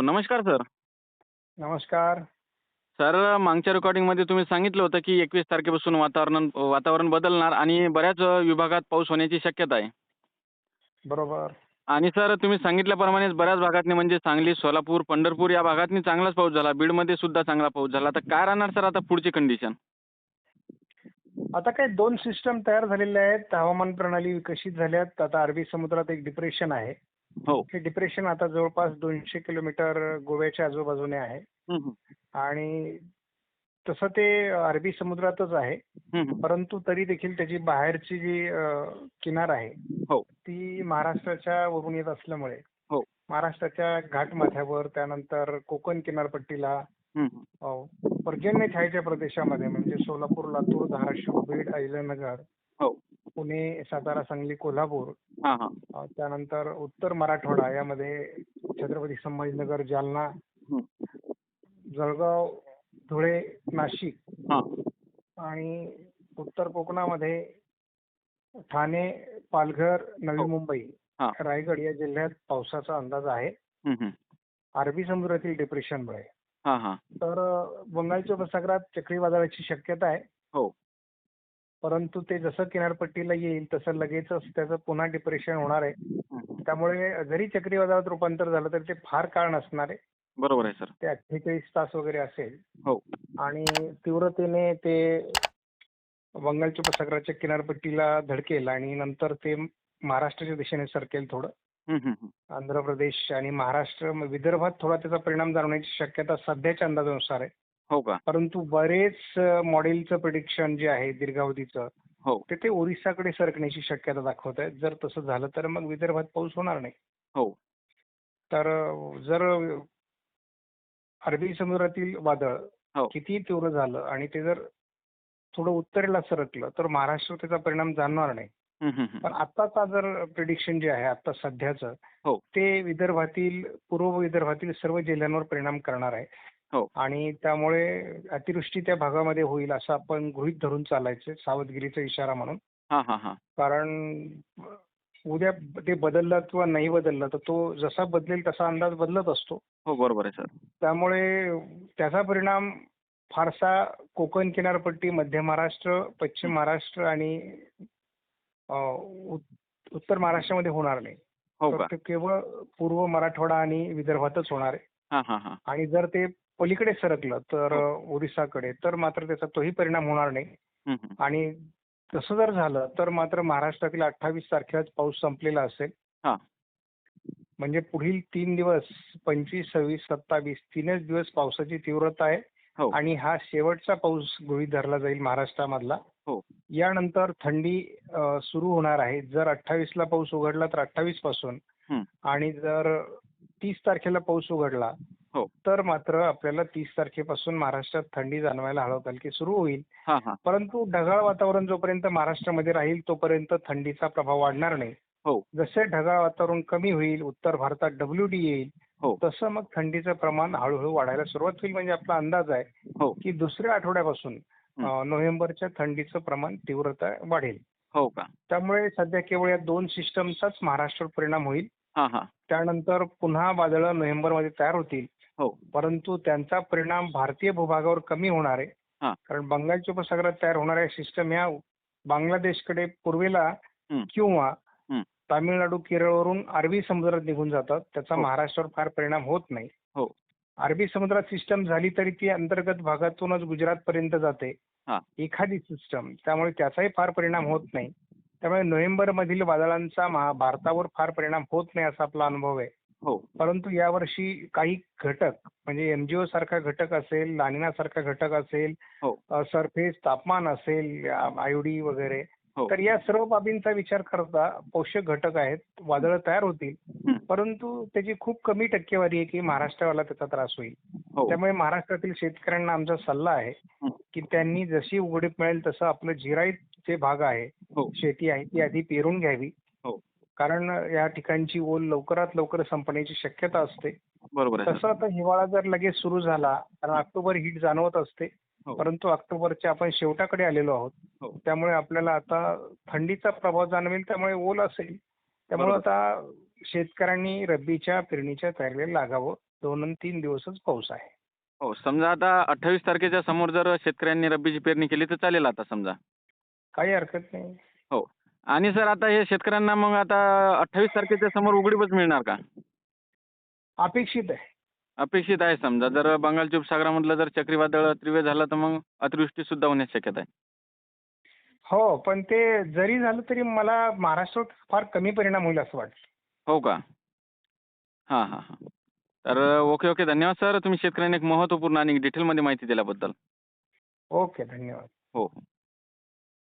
नमस्कार सर. नमस्कार. सर मागच्या रेकॉर्डिंगमध्ये तुम्ही सांगितलं होतं की एकवीस तारखेपासून वातावरण वातावरण बदलणार आणि बऱ्याच विभागात पाऊस होण्याची शक्यता आहे. बरोबर. आणि सर तुम्ही सांगितल्याप्रमाणेच बऱ्याच भागातनी म्हणजे सांगली सोलापूर पंढरपूर या भागातनी चांगलाच पाऊस झाला. बीडमध्ये सुद्धा चांगला पाऊस झाला. तर काय राहणार सर आता पुढची कंडिशन आता काय दोन सिस्टम तयार झालेले आहेत. हवामान प्रणाली विकसित झाल्यात. आता अरबी समुद्रात एक डिप्रेशन आहे. हो. हे डिप्रेशन आता जवळपास दोनशे किलोमीटर गोव्याच्या आजूबाजूने आहे. आणि तसं ते अरबी समुद्रातच आहे. परंतु तरी देखील त्याची बाहेरची जी किनार आहे हो. ती महाराष्ट्राच्या वरून येत असल्यामुळे हो. महाराष्ट्राच्या घाटमाथ्यावर त्यानंतर कोकण किनारपट्टीला पर्जन्य छायेच्या प्रदेशामध्ये म्हणजे सोलापूर लातूर धाराशिव बीड अहिल्यानगर पुणे सातारा सांगली कोल्हापूर हां हां अ, त्यानंतर उत्तर मराठवाडा यामध्ये छत्रपती संभाजीनगर जालना हं. जळगाव धुळे नाशिक हां आणि उत्तर कोकणामध्ये ठाणे पालघर नवी हो. मुंबई हां. रायगड या जिल्ह्यात पावसाचा अंदाज आहे हं, हं. अरबी समुद्रातील डिप्रेशनमुळे हां हां तर अ, बंगालच्या उपसागरात चक्रीवादळाची शक्यता आहे हो परंतु ते जसं किनारपट्टीला येईल तसं लगेचच त्याचं पुन्हा डिप्रेशन होणार आहे. त्यामुळे जरी चक्रीवादळात रूपांतर झालं तर ते फार काळ नसणार आहे. बरोबर आहे सर. ते अठ्ठेचाळीस तास वगैरे असेल. हो. आणि तीव्रतेने ते बंगालच्या उपसागराच्या किनारपट्टीला धडकेल आणि नंतर ते महाराष्ट्राच्या दिशेने सरकेल थोडं. आंध्र प्रदेश आणि महाराष्ट्र विदर्भात थोडा त्याचा परिणाम जाणवण्याची शक्यता सध्याच्या अंदाजानुसार आहे. हो का? परंतु बरेच मॉडेलचं प्रिडिक्शन जे आहे दीर्घावधीचं हो. ते ते ओरिसाकडे सरकण्याची शक्यता दाखवत आहेत जर तसं झालं तर मग विदर्भात पाऊस होणार नाही. हो. तर जर अरबी समुद्रातील वादळ हो. किती तीव्र झालं आणि ते जर थोडं उत्तरेला सरकलं तर महाराष्ट्र त्याचा परिणाम जाणणार नाही. पण आत्ताचा जर प्रिडिक्शन जे आहे आता सध्याचं हो. ते विदर्भातील पूर्व विदर्भातील सर्व जिल्ह्यांवर परिणाम करणार आहे. आणि त्यामुळे अतिवृष्टी त्या भागामध्ये होईल असं आपण गृहीत धरून चालायचं सावधगिरीचा इशारा म्हणून. हां हां हां. कारण उद्या ते बदललं किंवा नाही बदललं तर तो जसा बदलेल तसा अंदाज बदलत असतो. हो बरोबर आहे सर. त्यामुळे त्याचा परिणाम फारसा कोकण किनारपट्टी मध्य महाराष्ट्र पश्चिम महाराष्ट्र आणि उत्तर महाराष्ट्रामध्ये होणार नाही. हो केवळ पूर्व मराठवाडा आणि विदर्भातच होणार आहे. हां हां हां. आणि जर ते पलीकडे सरकलं तर हो. ओरिसाकडे तर मात्र त्याचा तोही परिणाम होणार नाही. आणि तसं जर झालं तर मात्र महाराष्ट्रातील अठ्ठावीस तारखेलाच पाऊस संपलेला असेल. म्हणजे पुढील तीन दिवस पंचवीस सव्वीस सत्तावीस तीनच दिवस पावसाची तीव्रता आहे. हो. आणि हा शेवटचा पाऊस गृहीत धरला जाईल महाराष्ट्रामधला. हो. यानंतर थंडी सुरू होणार आहे. जर अठ्ठावीसला पाऊस उघडला तर अठ्ठावीसपासून. आणि जर तीस तारखेला पाऊस उघडला तर मात्र आपल्याला तीस तारखेपासून महाराष्ट्रात थंडी जाणवायला हळद हलकी सुरू होईल. हां हां. परंतु ढगाळ वातावरण जोपर्यंत महाराष्ट्रामध्ये राहील तोपर्यंत थंडीचा प्रभाव वाढणार नाही. हो. जसे ढगाळ वातावरण कमी होईल उत्तर भारतात डब्ल्यू डी येईल हो. तसं मग थंडीचं प्रमाण हळूहळू वाढायला सुरुवात होईल. म्हणजे आपला अंदाज आहे हो. की दुसऱ्या आठवड्यापासून नोव्हेंबरच्या थंडीचं प्रमाण तीव्रता वाढेल. हो का? त्यामुळे सध्या केवळ या दोन सिस्टमचाच महाराष्ट्रावर परिणाम होईल. हां हां. त्यानंतर पुन्हा वादळं नोव्हेंबरमध्ये तयार होतील. हो. परंतु त्यांचा परिणाम भारतीय भूभागावर कमी होणार आहे. हां. कारण बंगालच्या उपसागरात तयार होणाऱ्या सिस्टम ह्या बांगलादेशकडे पूर्वेला किंवा. तामिळनाडू केरळवरून अरबी समुद्रात निघून जातात. त्याचा हो. महाराष्ट्रावर फार परिणाम होत नाही. हो. अरबी समुद्रात सिस्टम झाली तरी ती अंतर्गत भागातूनच गुजरात पर्यंत जाते. हां. एखादी सिस्टम त्यामुळे त्याचाही फार परिणाम होत नाही. त्यामुळे नोव्हेंबर मधील वादळांचा महा- भारतावर फार परिणाम होत नाही असा आपला अनुभव आहे. हो. परंतु यावर्षी काही घटक म्हणजे एमजीओ सारखा घटक असेल लानिना सारखा घटक असेल हो. सरफेस तापमान असेल आयोडी वगैरे हो. तर या सर्व बाबींचा विचार करता पोषक घटक आहेत वादळं तयार होतील. हं, परंतु त्याची खूप कमी टक्केवारी आहे की महाराष्ट्राला त्याचा त्रास होईल. हो. त्यामुळे महाराष्ट्रातील शेतकऱ्यांना आमचा सल्ला आहे हं, की त्यांनी जशी उघडीप मिळेल तसं आपलं जिराईत जे भाग आहे हो. शेती आहे ती आधी पेरून घ्यावी. हो कारण या ठिकाणची ओल लवकरात लवकर संपण्याची शक्यता असते. बरोबर आहे. तसं आता हिवाळा जर लगेच सुरू झाला कारण ऑक्टोबर हीट जाणवत असते. हो. परंतु ऑक्टोबरच्या आपण शेवटाकडे आलेलो आहोत. हो. त्यामुळे आपल्याला आता थंडीचा प्रभाव जाणवेल त्यामुळे ओल असेल. त्यामुळे बरोबर. आता शेतकऱ्यांनी रब्बीच्या पेरणीच्या तयारीला लागावं. दोन आणि तीन दिवसच पाऊस आहे. हो समजा आता अठ्ठावीस तारखेच्या समोर जर शेतकऱ्यांनी रब्बीची पेरणी केली तर चालेल आता समजा. काही हरकत नाही. हो. आणि सर आता हे शेतकऱ्यांना मग आता अठ्ठावीस तारखेच्या समोर उघडीपच मिळणार का? अपेक्षित आहे. अपेक्षित आहे समजा. जर बंगालच्या उपसागरामधलं जर चक्रीवादळ तीव्र झालं तर मग अतिवृष्टी सुद्धा होण्याची शक्यता आहे. हो पण ते जरी झालं तरी मला महाराष्ट्रात फार कमी परिणाम होईल असं वाटतं. हो का? हां हां हां. तर ओके ओके. धन्यवाद सर. तुम्ही शेतकऱ्यांना एक महत्त्वपूर्ण आणि डिटेलमध्ये माहिती दिल्याबद्दल. ओके धन्यवाद. हो हो.